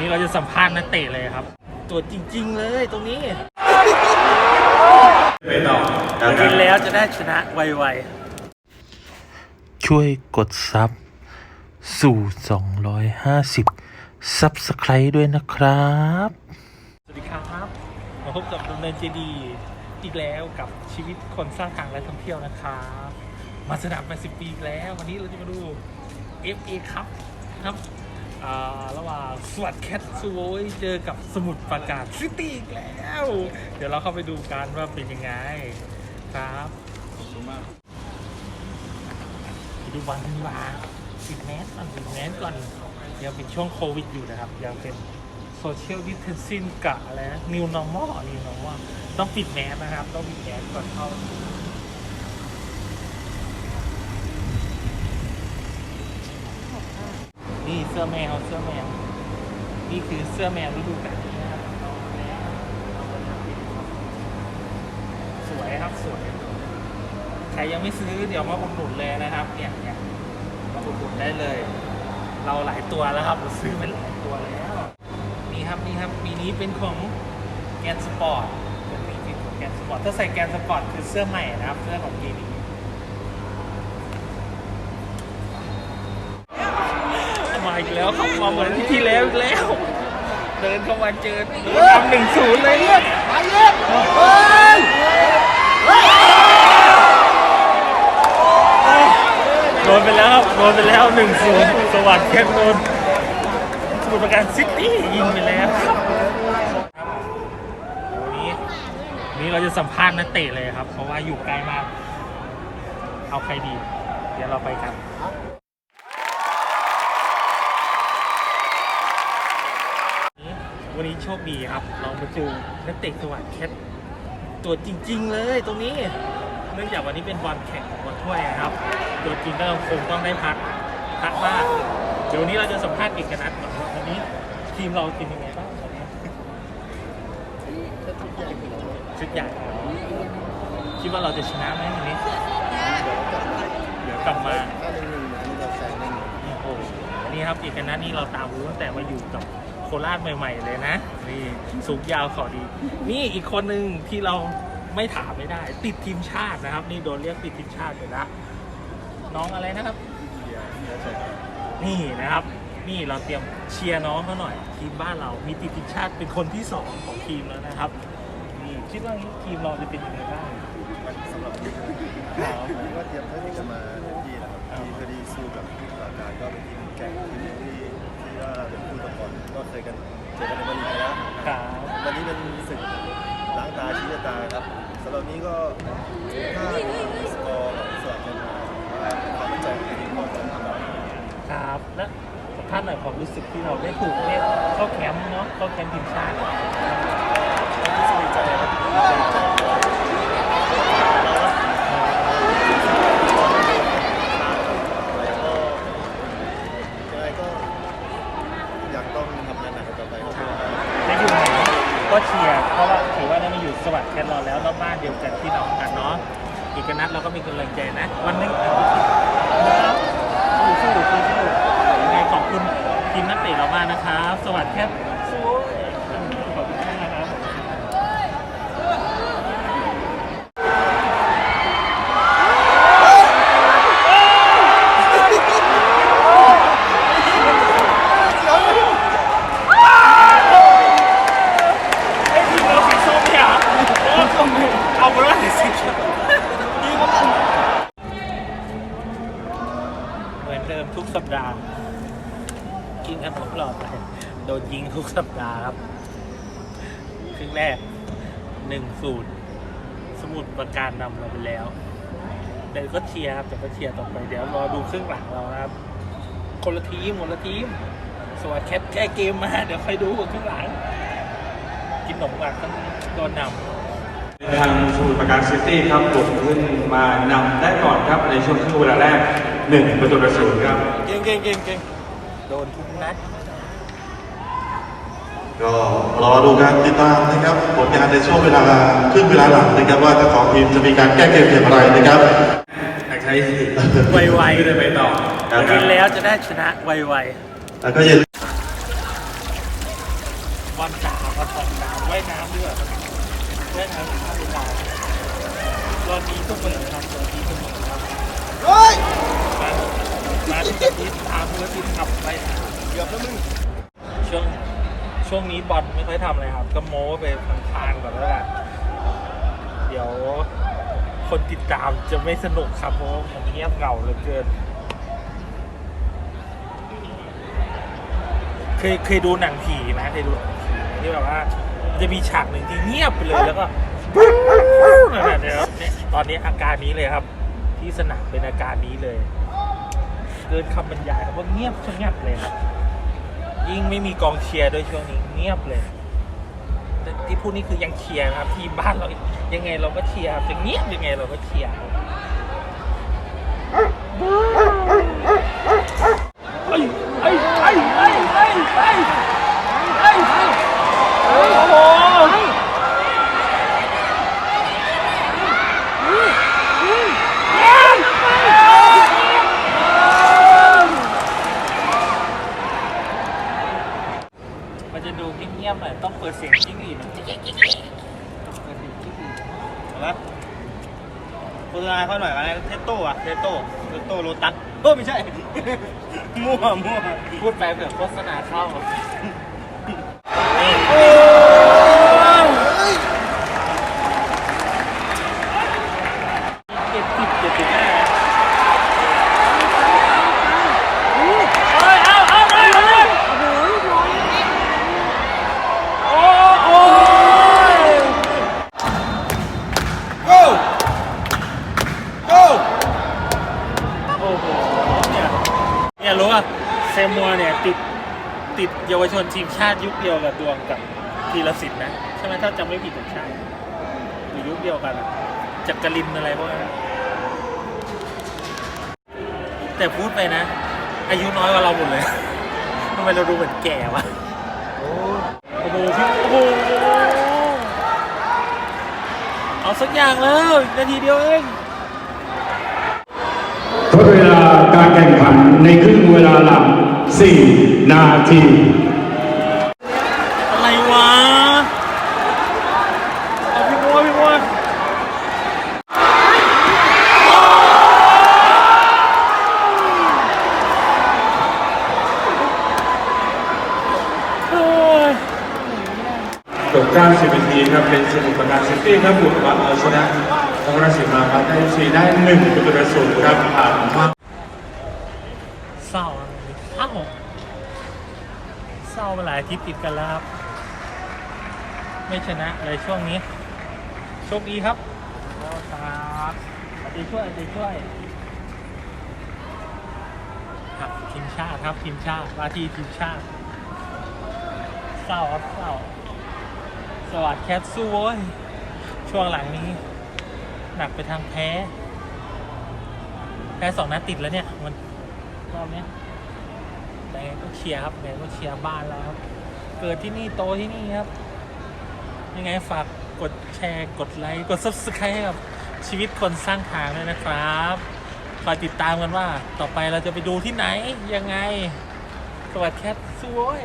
นี่เราจะสัมภาษณ์นักเตะเลยครับ ตัวจริง ๆ เลยตรงนี้ไปต่อกินแล้วจะได้ชนะไวช่วยกดซับสู่ 250 ซับสไครด้วยนะครับๆสวัสดีครับ มาพบกับดำเนินเจดี อีกแล้วกับชีวิตคนสร้างทางและท่องเที่ยวนะครับ มาสนาม80ปีอีกแล้ว วันนี้เราจะมาดู FA ครับครับอ่า ระหว่างสวัสดแคทซูโวยเจอกับสมุทรปราการซิตี้อีกแล้ว เดี๋ยวเราเข้าไปดูกันว่าเป็นยังไงครับขอบคุณมากไปดูบอลกันดีกว่าปิดแมสก่อนปิดแมสก่อนยังเป็นช่วงโควิดอยู่นะครับ ยังเป็นโซเชียลดิสเทนซิ่งกะอะไรนะ new normal new normal ต้องปิดแมสนะครับ ต้องปิดแมสก่อนเข้า นี่เสื้อแมวเสื้อแมว นี่คือเสื้อแมวฤดูกาลนี้นะครับสวยครับสวย ใครยังไม่ซื้อเดี๋ยวมาอุดหนุนเลยนะครับ เนี่ยเนี่ยมาอุดหนุนได้เลย เราหลายตัวแล้วครับเราซื้อไปหลายตัวแล้วนี่ครับนี่ครับปีนี้เป็นของแกนสปอร์ตเป็นปีที่ของแกนสปอร์ตถ้าใส่แกนสปอร์ตคือเสื้อใหม่นะครับ เสื้อของปีนี้ มา อีกแล้วครับมาเหมือนที่ที่แล้วอีกแล้ว เดินเข้ามาเจอทำหนึ่งศูนย์เลยเนี่ยโดนไปแล้วครับโดนไปแล้วหนึ่งศูนย์สวัสดิ์แค่โดนสมุทรปราการซิตี้ยิงไปแล้วครับวันนี้วันนี้เราจะสัมภาษณ์นักเตะเลยครับ เพราะว่าอยู่ใกล้มาก เอาใครดี เดี๋ยวเราไปกัน วันนี้โชคดีครับ เรามาเจอนักเตะสวัสดิ์แคทตัวจริง ๆ เลยตรงนี้ เนื่องจากวันนี้เป็นบอลแข่งบอลถ้วยนะครับตัวจริงก็คงต้องได้พักพักมากเดี๋ยวนี้เราจะสัมภาษณ์เอกนัทก่อนว่าวันนี้ทีมเราเป็นยังไงบ้างวันนี้ชุดใหญ่คิดว่าเราจะชนะไหมวันนี้เดี๋ยวกลับมาถ้าหนึ่งหนึ่งนี่เราแซงหนึ่งโอ้โหนนี้ครับอีกนัทนี่เราตามรู้ตั้งแต่มาอยู่กับ คราชใหม่ๆเลยนะนี่สูงยาวขอดี นี่อีกคนหนึ่งที่เราไม่ถามไม่ได้ ติดทีมชาตินะครับ นี่โดนเรียกติดทีมชาติไปแล้วน้องอะไรนะครับ นี่นะครับ นี่เราเตรียมเชียร์น้องเขาหน่อย ทีมบ้านเรามีติดทีมชาติเป็นคนที่สองของทีมแล้วนะครับนี่คิดว่าทีมเราจะเป็นยังไงบ้างสำหรับทีมครับก็เตรียมเท่าที่จะมาเต็มที่นะครับทีมคดีสู้กับปราการก็เป็นทีมแข่งทีมที่ที่ว่าเป็นคู่ตะ กอนก็เคยกันเจอกันในวันนี้แล้วครับวันนี้เป็นศึกล้างตาชี้ชะตาครับสำหรับนี้ก็ถ้าสกอร์ของสวัสดิ์กันมาความมั่นใจของทีมก็จะทำได้ครับและสัมภาษณ์หน่อยความรู้สึกที่เราได้ถูกเรียกเข้าแคมป์เนาะเข้าแคมป์ทีมชาติรู้สึกดีใจครับดีใจแล้วก็ยังไงก็อยากต้องทำงานหนักต่อไปครับ ได้อยู่ไหนก็ เชียร์เพราะว่าถือว่าได้มาอยู่สวัสดิ์แคทราแล้วแล้วบ้านเดียวกันที่น้องกันเนาะอีกนัดเราก็มีกำลังใจนะ วันหนึงนะครับสู้สู้สู้สู้ยังไงขอบคุณทีมนักเตะเรามากนะครับ สวัสดิ์แคทสู้ขอบคุณมากนะครับ ไอ้ทีมเราสีส้มเนี่ยเหรอเอาส้มเนี่ยเอาไปว่าสีส้มนี่ก็เหมือนเดิม ทุกสัปดาห์ กินกันทุกรอบเลยโดนยิงทุกสัปดาห์ครับ ครึ่งแรกหนึ่งศูนย์สมุดประการนำเราไปแล้วเดี๋ยวก็เชียร์ครับเดี๋ยวก็เชียร์ต่อไปเดี๋ยวรอดูครึ่งหลังเรานะครับ คนละทีมคนละทีม สวัสดีแคทแก้เกมมาเดี๋ยวใครดูครึ่งหลัง กินขนมหวานต้องโดนนทางสมุทรปราการซิตี้ครับบุกขึ้นมานำได้ก่อนครับในช่วงครึ่งเวลาแรก 1ประตูต่อศูนย์ครับำเก่งเก่งเก่งเก่งโดนทุกนัด ก็รอดูการติดตามนะครับผลงานในช่วงเวลาครึ่งเวลาหลังนะครับว่าเจ้าของทีมจะมีการแก้เกมอย่างไรนะครับอยากใช้ช้สิทธิ์ไวๆไม่ได้ไปต่อนะคกิรับนแล้วจะได้ชนะไวแล้วก็อย่าลืมๆบอลสาวบอลสองสาวว่ายน้ำด้วยว่ายน้ำข้ามเวลารอนนี้เสมอครับรอนนี้เสมอครับเฮ้ย มามาที่ทีตามเพื่อที่ขับไปเกือบแล้วมึงช่วงช่วงนี้บอลไม่ค่อยทำอะไรครับ ก็โม้ไปทางๆก่อนแล้วกันเดี๋ยวคนติดตามจะไม่สนุกครับเพราะว่ามันเงียบเหงาเหลือเกิน เคยเคยดูหนังผีไหมเคยดูหนังผีไหมที่แบบว่ามันจะมีฉากหนึ่งที่เงียบไปเลยแล้วก็นั่นน่ะเดี๋ยวเนี่ยตอนนี้อาการนี้เลยครับ ที่สนามเป็นอาการนี้เลย เกินคำบรรยายครับว่าเงียบชะงัดเลยครับยิ่งไม่มีกองเชียร์ด้วยช่วงนี้เงียบเลย ที่พูดนี่คือยังเชียร์นะครับ ทีมบ้านเรายังไงเราก็เชียร์ครับจะเงียบยังไงเราก็เชียร์เอ้ยเอ้ยเอ้ยเอ้ยเอ้ยเอ้ยเอ้ยโอ้โหมันจะดูเงียบๆหน่อยต้องเปิดเสียงจิ้งหรีดหน่อยเปิดเสียงจิ้งหรีดเห็นไหมโฆษณาเขาหน่อยอะไรเทสโต้อะเทสโต้เทสโต้โลตัสเออไม่ใช่ มั่วมั่วพูดไปเผื่อโฆษณาเข้า เจ็ดสิบเจ็ดสิบห้าเอาเอาเอาเอาโอ้โห โก้โก้ โอ้โหเนี่ยเนี่ยรู้ป่ะเซ มัวเนี่ยติดติดเยาวชนทีมชาติยุคเดียวกับดวงกับธีรศิลป์นะ ใช่ไหมถ้าจำไม่ผิดใช่อยู่ยุคเดียวกันอะจักรินอะไรพวกนั้นอะแต่พูดไปนะ อายุน้อยกว่าเราหมดเลยทำไมเราดูเหมือนแก่วะโอ้โหพี่โอ้โหเอาสักอย่างแล้วนาทีเดียวเองทดเวลาการแข่งขันในครึ่งเวลาหลัง 4 นาที อะไรวะเอาพี่มัวพี่มัวโอ้ยจบ90นาทีครับเป็นสมุทรปราการซิตี้ครับบุกมาเอาชนะนครราชสีมาครับได้ซีได้1ประตูต่อศูนย์ครับผ่านมาเศร้าอะไร เศร้าเศร้ามาหลายอาทิตย์ติดกันแล้วครับ ไม่ชนะเลยช่วงนี้ โชคดีครับครับเอาใจช่วยเอาใจช่วย ครับทีมชาติครับทีมชาติว่าที่ทีมชาติเศร้าครับเศร้าสวัสดแคทสู้เว้ยช่วงหลังนี้ หนักไปทางแพ้ แพ้สองนัดติดแล้วเนี่ย มันรอบเนี้ย แต่ก็เชียร์ครับแต่ก็เชียร์บ้านแล้วครับ เกิดที่นี่โตที่นี่ครับ ยังไงฝากกดแชร์กดไลค์กด subscribe ให้กับชีวิตคนสร้างทางด้วยนะครับคอยติดตามกันว่าต่อไปเราจะไปดูที่ไหนยังไง สวัสดีครับสวย